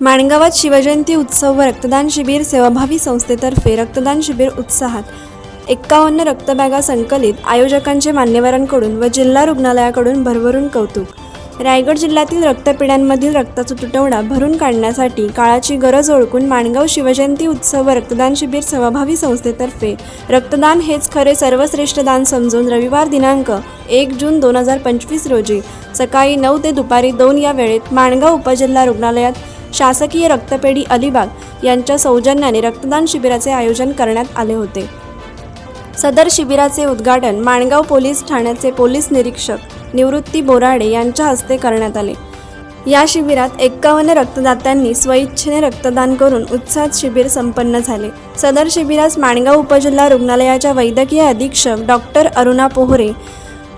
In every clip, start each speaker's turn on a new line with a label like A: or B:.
A: माणगावात शिवजयंती उत्सव व रक्तदान शिबिर सेवाभावी संस्थेतर्फे रक्तदान शिबिर उत्साहात. एक्कावन्न रक्तबॅगा संकलित आयोजकांचे मान्यवरांकडून व जिल्हा रुग्णालयाकडून भरभरून कौतुक. रायगड जिल्ह्यातील रक्तपेढ्यांमधील रक्ताचा तुटवडा भरून काढण्यासाठी काळाची गरज ओळखून माणगाव शिवजयंती उत्सव व रक्तदान शिबिर सेवाभावी संस्थेतर्फे रक्तदान हेच खरे सर्वश्रेष्ठ दान समजून रविवार दिनांक एक जून दोन हजार पंचवीस रोजी सकाळी नऊ ते दुपारी दोन या वेळेत माणगाव उपजिल्हा रुग्णालयात शासकीय रक्तपेढी अलिबाग यांच्या सौजन्याने रक्तदान शिबिराचे आयोजन करण्यात आले होते. सदर शिबिराचे उद्घाटन माणगाव पोलीस ठाण्याचे पोलीस निरीक्षक निवृत्ती बोराडे यांच्या हस्ते करण्यात आले. या शिबिरात एक्कावन्न रक्तदात्यांनी स्वइच्छेने रक्तदान करून उत्साहात शिबिर संपन्न झाले. सदर शिबिरास माणगाव उपजिल्हा रुग्णालयाच्या वैद्यकीय अधीक्षक doctor Aruna Pohare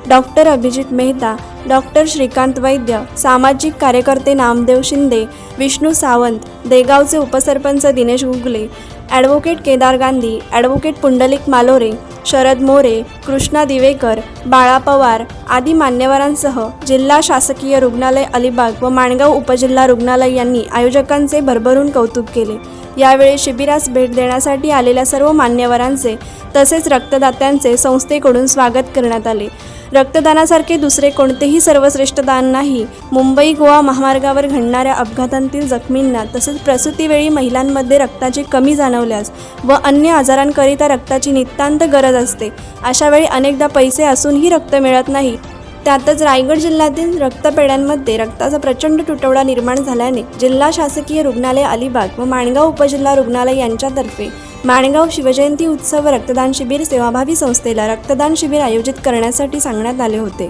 A: doctor Abhijit Mehta doctor Shrikant Vaidya सामाजिक कार्यकर्ते नामदेव शिंदे विष्णू सावंत देगावचे उपसरपंच दिनेश गुगले ॲडव्होकेट केदार गांधी ॲडव्होकेट पुंडलिक मालोरे शरद मोरे कृष्णा दिवेकर बाळा पवार आदी मान्यवरांसह जिल्हा शासकीय रुग्णालय अलिबाग व माणगाव उपजिल्हा रुग्णालय यांनी आयोजकांचे भरभरून कौतुक केले. यावेळी शिबिरास भेट देण्यासाठी आलेल्या सर्व मान्यवरांचे तसेच रक्तदात्यांचे संस्थेकडून स्वागत करण्यात आले. रक्तदानासारखे दुसरे कोणतेही सर्वश्रेष्ठ दान नाही. मुंबई गोवा महामार्गावर घडणाऱ्या अपघातांतील जखमींना तसेच प्रसूतीवेळी महिलांमध्ये रक्ताची कमी जाणवल्यास व अन्य आजारांकरिता रक्ताची नितांत गरज असते अशावेळी अनेकदा पैसे असूनही रक्त मिळत नाही. त्यातच रायगड जिल्ह्यातील रक्तपेढ्यांमध्ये रक्ताचा प्रचंड तुटवडा निर्माण झाल्याने जिल्हा शासकीय रुग्णालय अलिबाग व माणगाव उपजिल्हा रुग्णालय यांच्यातर्फे माणगाव शिवजयंती उत्सव रक्तदान शिबिर सेवाभावी संस्थेला रक्तदान शिबिर आयोजित करण्यासाठी सांगण्यात आले होते.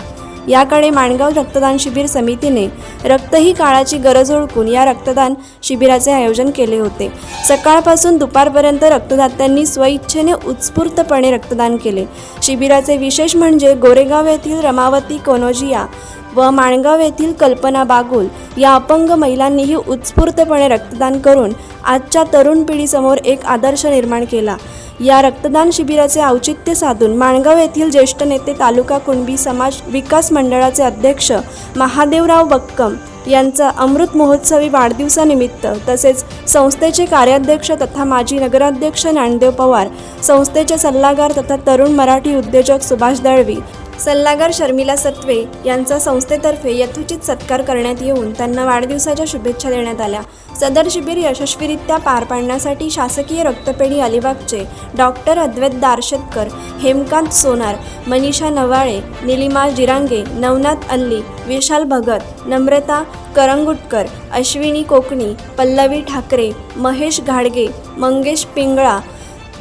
A: याकडे माणगाव रक्तदान शिबिर समितीने रक्त ही काळाची गरज ओळखून या रक्तदान शिबिराचे आयोजन केले होते. सकाळपासून दुपारपर्यंत रक्तदात्यांनी स्वइच्छेने उत्स्फूर्तपणे रक्तदान केले. शिबिराचे विशेष म्हणजे गोरेगाव येथील रमावती कोनोजिया व माणगाव येथील कल्पना बागुल या अपंग महिलांनीही उत्स्फूर्तपणे रक्तदान करून आजच्या तरुण पिढीसमोर एक आदर्श निर्माण केला. या रक्तदान शिबिराचे औचित्य साधून माणगाव येथील ज्येष्ठ नेते तालुका कुणबी समाज विकास मंडळाचे अध्यक्ष महादेवराव बक्कम यांचा अमृत महोत्सवी वाढदिवसानिमित्त तसेच संस्थेचे कार्याध्यक्ष तथा माजी नगराध्यक्ष ज्ञानदेव पवार संस्थेचे सल्लागार तथा तरुण मराठी उद्योजक सुभाष दळवी सल्लागार शर्मिला सत्वे यांचा संस्थेतर्फे यथोचित सत्कार करण्यात येऊन त्यांना वाढदिवसाच्या शुभेच्छा देण्यात आल्या. सदर शिबिर यशस्वीरित्या पार पाडण्यासाठी शासकीय रक्तपेढी अलिबागचे डॉक्टर अद्वैत दारशेतकर हेमकांत सोनार मनीषा नवाळे निलिमा जिरांगे नवनाथ अल्ली विशाल भगत नम्रता करंगुटकर अश्विनी कोकणी पल्लवी ठाकरे महेश घाडगे मंगेश पिंगळा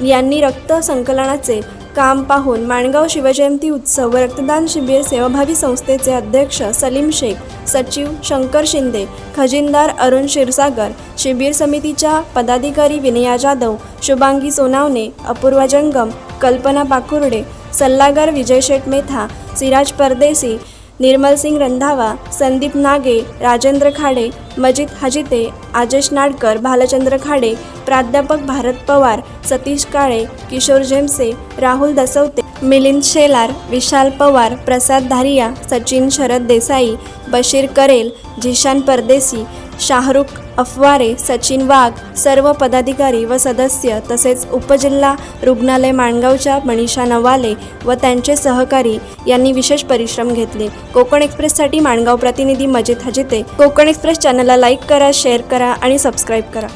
A: यांनी रक्त संकलनाचे काम पाहून माणगाव शिवजयंती उत्सव व रक्तदान शिबिर सेवाभावी संस्थेचे अध्यक्ष सलीम शेख सचिव शंकर शिंदे खजिनदार अरुण क्षीरसागर शिबिर समितीच्या पदाधिकारी विनया जाधव शुभांगी सोनावणे अपूर्वा जंगम कल्पना पाकुर्डे सल्लागार विजय शेठ मेथा सिराज परदेसी निर्मल सिंग रंधावा संदीप नागे राजेंद्र खाडे मजिद हजिते आजेश नाडकर भालचंद्र खाडे प्राध्यापक भारत पवार सतीश काळे किशोर झेमसे राहुल दसवते मिलिंद शेलार विशाल पवार प्रसाद धारिया सचिन शरद देसाई बशीर करेल झिशान परदेसी शाहरुख अफवारे सचिन वाघ सर्व पदाधिकारी व सदस्य तसेच उपजिल्हा रुग्णालय माणगावच्या मनीषा नवाले व त्यांचे सहकारी यांनी विशेष परिश्रम घेतले. कोकण एक्सप्रेससाठी माणगाव प्रतिनिधी मजिद हजिते. कोकण एक्सप्रेस चॅनलला लाईक करा शेअर करा आणि सबस्क्राईब करा.